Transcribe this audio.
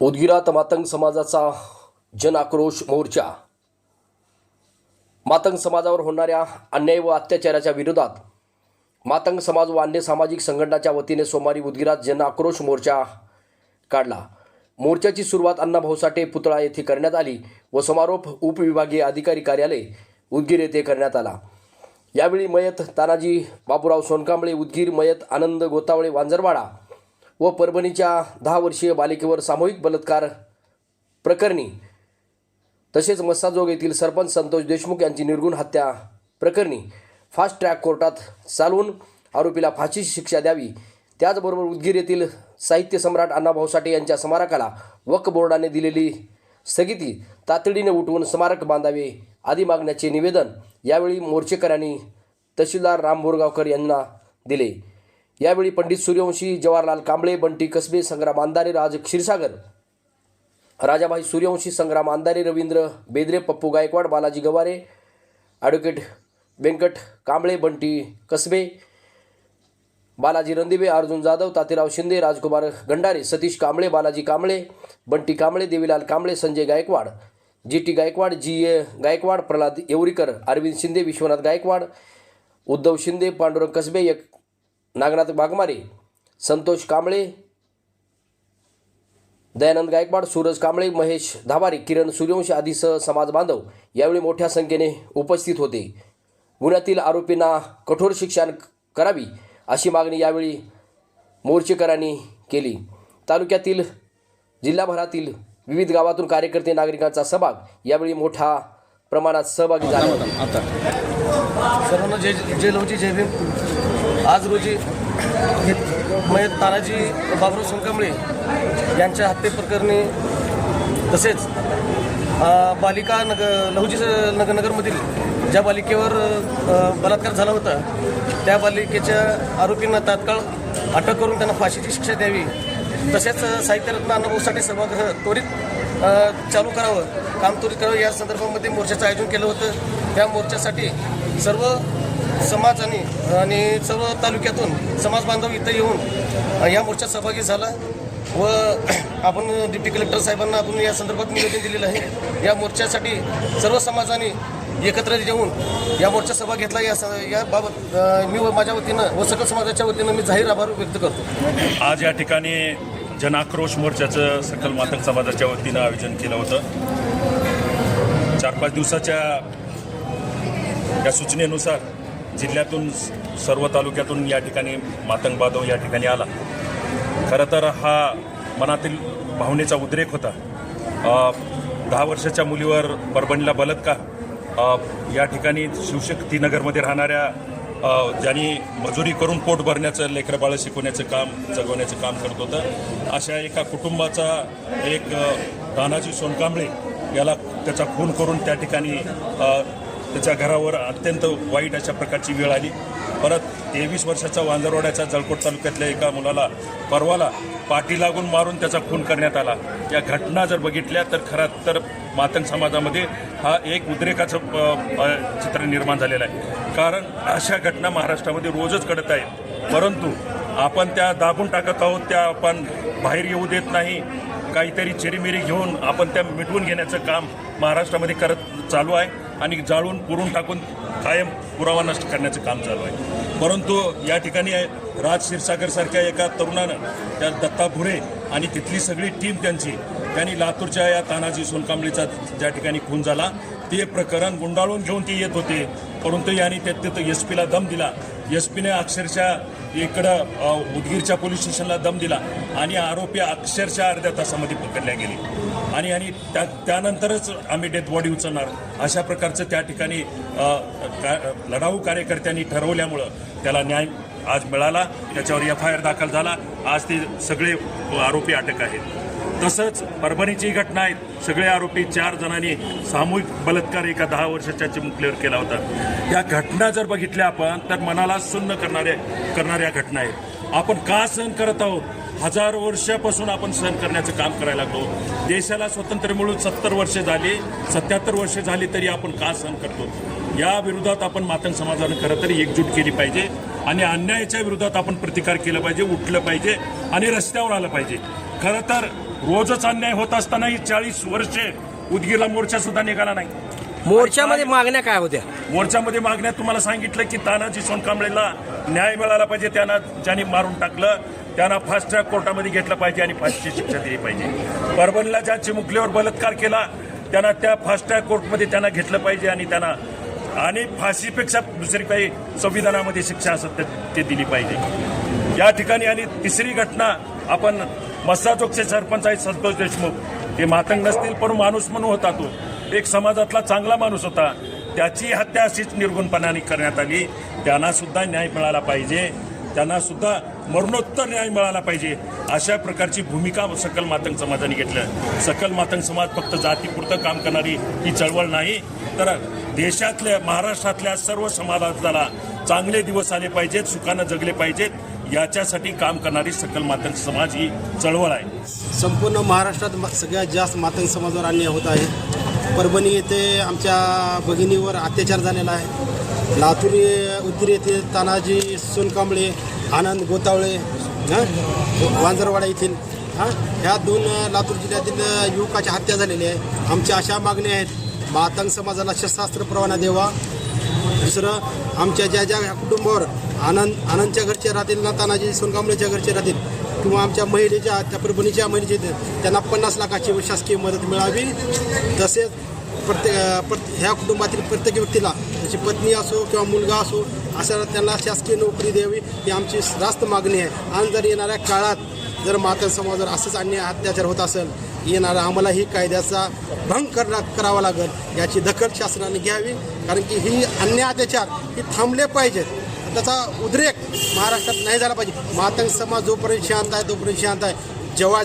उदगिरात मातंग समाजाचा जन आक्रोश मोर्चा. मातंग समाजावर होणाऱ्या अन्याय व अत्याचाराच्या विरोधात मातंग समाज व अन्य सामाजिक संघटनाच्या वतीने सोमवारी उदगिरात जन आक्रोश मोर्चा काढला. मोर्चाची सुरुवात अण्णाभाऊ साठे पुतळा येथे करण्यात आली व समारोप उपविभागीय अधिकारी कार्यालय उदगीर येथे करण्यात आला. यावेळी मयत तानाजी बाबूराव सोनकांबळे उदगीर मयत आनंद गोतावळे वांजरवाडा व परभणीच्या दहा वर्षीय बालिकेवर सामूहिक बलात्कार प्रकरणी तसेच मस्साजोग येथील सरपंच संतोष देशमुख यांची निर्गुण हत्या प्रकरणी फास्ट ट्रॅक कोर्टात चालवून आरोपीला फाशीची शिक्षा द्यावी त्याचबरोबर उदगीर येथील साहित्य सम्राट अण्णाभाऊ साठे यांच्या स्मारकाला वक्फ बोर्डाने दिलेली स्थगिती तातडीने उठवून स्मारक बांधावे आदी मागण्याचे निवेदन यावेळी मोर्चेकऱ्यांनी तहसीलदार राम बोरगावकर यांना दिले. यावेळी Pandit Suryavanshi Jawaharlal Kamble Bunty Kasbe Sangram Andhare Raj Kshirsagar Rajabhai Suryavanshi Sangram Andhare Ravindra Bedre Pappu Gaikwad Balaji Gaware advocate Venkat Kamble Bunty Kasbe Balaji Randive Arjun Jadhav Taterao Shinde Rajkumar Gandare Satish Kamble Balaji Kamble Bunty Kamble Devilal Kamble Sanjay Gaikwad G T Gaikwad G A Gaikwad Pralhad Yevarikar Arvind Shinde Vishwanath Gaikwad Uddhav Shinde Pandurang Kasbe एक नागनाथ बागमारे संतोष कांबळे दयानंद गायकवाड सूरज कांबळे महेश धाबारे किरण सूर्यवंशी आदीसह समाज बांधव यावेळी मोठ्या संख्येने उपस्थित होते. गुन्ह्यातील आरोपींना कठोर शिक्षा करावी. अशी मागणी यावेळी मोर्चेकरांनी केली. तालुक्यातील जिल्हाभरातील विविध गावातून कार्यकर्ते नागरिकांचा सहभाग यावेळी मोठा प्रमाणात सहभागी झाला. होता आता. सर्वांना जय जय लवची जय भीम. आज रोजी मयत तानाजी बाबराव सोनकांबळे यांच्या हत्येप्रकरणी तसेच बालिका नग लहुजी नगर नगरमधील ज्या बालिकेवर बलात्कार झाला होता त्या बालिकेच्या आरोपींना तात्काळ अटक करून त्यांना फाशीची शिक्षा द्यावी तसेच साहित्यरत्न अण्णाभाऊसाठी सभागृह त्वरित चालू करावं काम त्वरित करावं या संदर्भामध्ये मोर्चाचं आयोजन केलं होतं. त्या मोर्चासाठी सर्व समाजाने आणि सर्व तालुक्यातून समाज बांधव इथं येऊन या मोर्चात सहभागी झाला व आपण डिप्टी कलेक्टर साहेबांना आपण या संदर्भात निवेदन दिलेलं आहे. या मोर्चासाठी सर्व समाजाने एकत्र येऊन या मोर्चा सभा घेतला या स- याबाबत मी व माझ्या वतीनं व सकल समाजाच्या वतीनं मी जाहीर आभार व्यक्त करतो. आज या ठिकाणी जनाक्रोश मोर्चाचं सकल मातक समाजाच्या वतीनं आयोजन केलं होतं. चार पाच दिवसाच्या या सूचनेनुसार जिल्ह्यातून सर्व तालुक्यातून या ठिकाणी मातंग बांधव या ठिकाणी आला. खरं तर हा मनातील भावनेचा उद्रेक होता. दहा वर्षाच्या मुलीवर परभणीला बलात्कार या ठिकाणी शिवशक्ती नगरमध्ये राहणाऱ्या ज्यांनी मजुरी करून पोट भरण्याचं लेकरं बाळं शिकवण्याचं काम जगवण्याचं काम करत होतं अशा एका कुटुंबाचा एक अ, तानाजी सोनकांबळे याला त्याचा खून करून त्या ठिकाणी त्याच्या घरावर अत्यंत वाईट अशा प्रकारची वेळ आली. परत तेवीस वर्षाचा वांजरवाड्याचा जळकोट तालुक्यातल्या एका मुलाला परवाला पाठी लागून मारून त्याचा खून करण्यात आला. या घटना जर बघितल्या तर खरं तर मातंग समाजामध्ये हा एक उद्रेकाचं चित्र निर्माण झालेलं आहे. कारण अशा घटना महाराष्ट्रामध्ये रोजच घडत आहेत. परंतु आपण त्या दाबून टाकत आहोत त्या आपण बाहेर येऊ देत नाही. काहीतरी चिरीमिरी घेऊन आपण त्या मिटवून घेण्याचं काम महाराष्ट्रामध्ये करत चालू आहे. आणि जाळून पुरून टाकून कायम पुरावा नष्ट करण्याचं काम चालू आहे. परंतु या ठिकाणी राज क्षीरसागरसारख्या एका तरुणानं त्या दत्ता भुरे आणि तिथली सगळी टीम त्यांची त्यांनी लातूरच्या या तानाजी सोनकांबळीचा ज्या ठिकाणी खून झाला ते प्रकरण गुंडाळून घेऊन ते येत होते. परंतु यांनी त्यात तिथं एस पीला दम दिला. एस पीने अक्षरशः इकडं उदगीरच्या पोलीस स्टेशनला दम दिला आणि आरोपी अक्षरशः अर्ध्या तासामध्ये पकडल्या गेले. आणि आणि त्या त्यानंतरच आम्ही डेथ बॉडी उचलणार. अशा प्रकारचं त्या ठिकाणी लढाऊ कार्यकर्त्यांनी ठरवल्यामुळं त्याला न्याय आज मिळाला. त्याच्यावर एफ आय आर दाखल झाला. आज ते सगळे आरोपी अटक आहेत. तसंच परभणीची घटना आहे. सगळे आरोपी चार जणांनी सामूहिक बलात्कार एका दहा वर्षाच्या चिमुकलीवर केला होता. या घटना जर बघितल्या आपण तर मनाला सुन्न करणाऱ्या करणाऱ्या घटना आहेत. आपण का सहन करत आहोत? हजार वर्षापासून आपण सहन करण्याचं काम करायला लागलो. देशाला स्वतंत्र मिळून सत्तर वर्षे झाली सत्याहत्तर वर्षे झाली तरी आपण का सहन करतो? या विरोधात आपण मातंग समाजानं खरं तर एकजूट केली पाहिजे आणि अन्यायाच्या विरोधात आपण प्रतिकार केला पाहिजे उठलं पाहिजे आणि रस्त्यावर आलं पाहिजे. खरं तर रोजच अन्याय होत असतानाही चाळीस वर्षे उदगीरला मोर्चा सुद्धा निघाला नाही. मोर्चामध्ये मागण्या काय होत्या? मोर्चामध्ये मागण्यात तुम्हाला सांगितलं की तानाजी सोनकांबळेला न्याय मिळाला पाहिजे त्यांना ज्यांनी मारून टाकलं त्यांना फास्ट ट्रॅक कोर्टामध्ये घेतलं पाहिजे आणि फाशीची शिक्षा दिली पाहिजे. परभणीला ज्या चिमुकलीवर बलात्कार केला त्यांना त्या फास्ट ट्रॅक कोर्टमध्ये त्यांना घेतलं पाहिजे आणि त्यांना आणि फाशीपेक्षा दुसरी काही संविधानामध्ये शिक्षा असत ते दिली पाहिजे. या ठिकाणी आणि तिसरी घटना आपण मस्साजोगचे सरपंच आहेत संतोष देशमुख. हे मातंग नसतील पण माणूस म्हणून होता तो. एक समाजातला चांगला माणूस होता. त्याची हत्या अशीच निर्गुणपणाने करण्यात आली. त्यांना सुद्धा न्याय मिळाला पाहिजे. त्यांना सुद्धा मरणोत्तर न्याय मिळाला पाहिजे. अशा प्रकारची भूमिका सकल मातंग समाजाने घेतलं सकल मातंग समाज फक्त जातीपुरतं काम करणारी ही चळवळ नाही. तर देशातल्या महाराष्ट्रातल्या सर्व समाजाला चांगले दिवस आले पाहिजेत सुखानं जगले पाहिजेत. याच्यासाठी काम करणारी सकल मातंग समाज ही चळवळ आहे. संपूर्ण महाराष्ट्रात सगळ्यात जास्त मातंग समाजावर अन्याय होत आहे. परभणी येथे आमच्या भगिनीवर अत्याचार झालेला आहे. लातूर ये- येथे तानाजी सोनकांबळे आनंद गोतावळे हां? वांजरवाडा येथील हां? ह्या दोन लातूर जिल्ह्यातील युवकाच्या युवकाची हत्या झालेली आहे. आमच्या अशा मागण्या आहेत. मातंग समाजाला शस्त्रास्त्र परवाना द्यावा दुसरं आमच्या ज्या ज्या ह्या कुटुंबावर आनंद आनंदच्या घरचे राहतील ना तानाजी सोनकांबळेच्या घरचे राहतील किंवा आमच्या महिलेच्या त्या परभणीच्या महिलेचे त्यांना पन्नास लाखाची शासकीय मदत मिळावी. तसेच प्रत्येक प्रत्येक ह्या कुटुंबातील प्रत्येक व्यक्तीला त्याची पत्नी असो किंवा मुलगा असो अशा त्यांना शासकीय नोकरी द्यावी ही आमची रास्त मागणी आहे. आणि जर येणाऱ्या काळात जर मातन समाजावर असंच अन्याय अत्याचार होत असेल येणारा आम्हाला ही कायद्याचा भंग करणा करावा लागेल याची दखल शासनाने घ्यावी कारण की ही अन्याय अत्याचार ही थांबले पाहिजेत. त्याचा उद्रेक महाराष्ट्रात नाही झाला पाहिजे. मातंग समाज जोपर्यंत शांत आहे तोपर्यंत शांत आहे. जेव्हा